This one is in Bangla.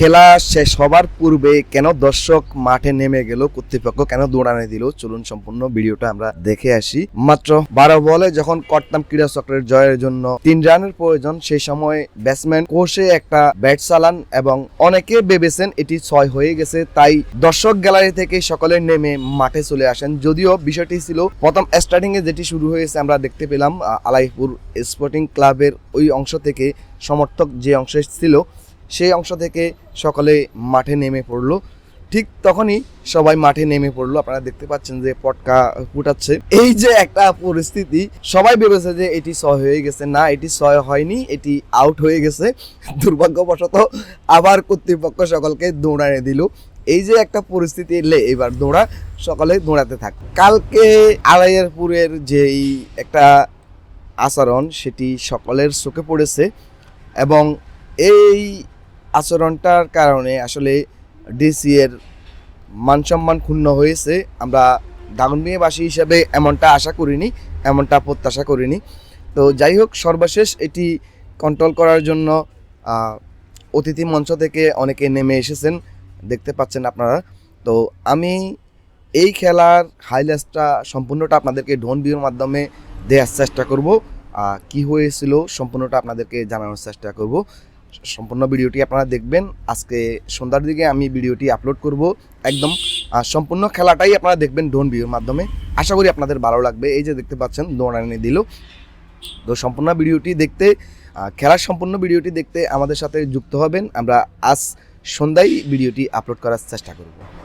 খেলা শেষ হবার পূর্বে কেন দর্শক মাঠে নেমে গেল? কর্তৃপক্ষ কেন দৌড়ানে দিল? চলুন সম্পূর্ণ ভিডিওটা আমরা দেখে আসি। মাত্র বারো বলে যখন করতাম ক্রীড়া চক্রের জয়ের জন্য তিন রানের প্রয়োজন, সেই সময় ব্যাটসম্যান কোষে একটা ব্যাট চালান এবং অনেকে ভেবেছেন এটি ছয় হয়ে গেছে। তাই দর্শক গ্যালারি থেকে সকলে নেমে মাঠে চলে আসেন। যদিও বিষয়টি ছিল প্রথম স্টার্টিং এ যেটি শুরু হয়েছে, আমরা দেখতে পেলাম আলাইপুর স্পোর্টিং ক্লাবের ওই অংশ থেকে সমর্থক যে অংশে ছিল সেই অংশ থেকে সকলে মাঠে নেমে পড়ল। ঠিক তখনই সবাই মাঠে নেমে পড়ল। আপনারা দেখতে পাচ্ছেন যে পটকা ফুটাচ্ছে। এই যে একটা পরিস্থিতি, সবাই ভেবেছে যে এটি ছয় হয়ে গেছে। না, এটি ছয় হয়নি, এটি আউট হয়ে গেছে। দুর্ভাগ্যবশত আবার কর্তৃপক্ষ সকলকে দৌড়ানে দিল। এই যে একটা পরিস্থিতি, এলে এবার দৌড়া, সকলে দৌড়াতে থাক। কালকে আলাইয়ারপুরের যেই একটা আচরণ, সেটি সকলের চোখে পড়েছে এবং এই আচরণটার কারণে আসলে ডিসি এর মান সম্মান ক্ষুণ্ণ হয়েছে। আমরা দাগনমিয়াবাসী হিসাবে এমনটা আশা করিনি, এমনটা প্রত্যাশা করিনি। তো যাই হোক, সর্বশেষ এটি কন্ট্রোল করার জন্য অতিথি মঞ্চ থেকে অনেকে নেমে এসেছেন, দেখতে পাচ্ছেন আপনারা। তো আমি এই খেলার হাইলাইটসটা সম্পূর্ণটা আপনাদেরকে ডোন ভিউর মাধ্যমে দেওয়ার চেষ্টা করব। কি হয়েছিল সম্পূর্ণটা আপনাদেরকে জানানোর চেষ্টা করব। সম্পূর্ণ ভিডিওটি আপনারা দেখবেন। আজকে সন্ধ্যার দিকে আমি ভিডিওটি আপলোড করব। একদম সম্পূর্ণ খেলাটাই আপনারা দেখবেন ডোন ভিউর মাধ্যমে। আশা করি আপনাদের ভালো লাগবে। এই যে দেখতে পাচ্ছেন দৌড়ানি দিল। তো সম্পূর্ণ ভিডিওটি দেখতে খেলার সম্পূর্ণ ভিডিওটি দেখতে আমাদের সাথে যুক্ত হবেন। আমরা আজ সন্ধ্যায় ভিডিওটি আপলোড করার চেষ্টা করব।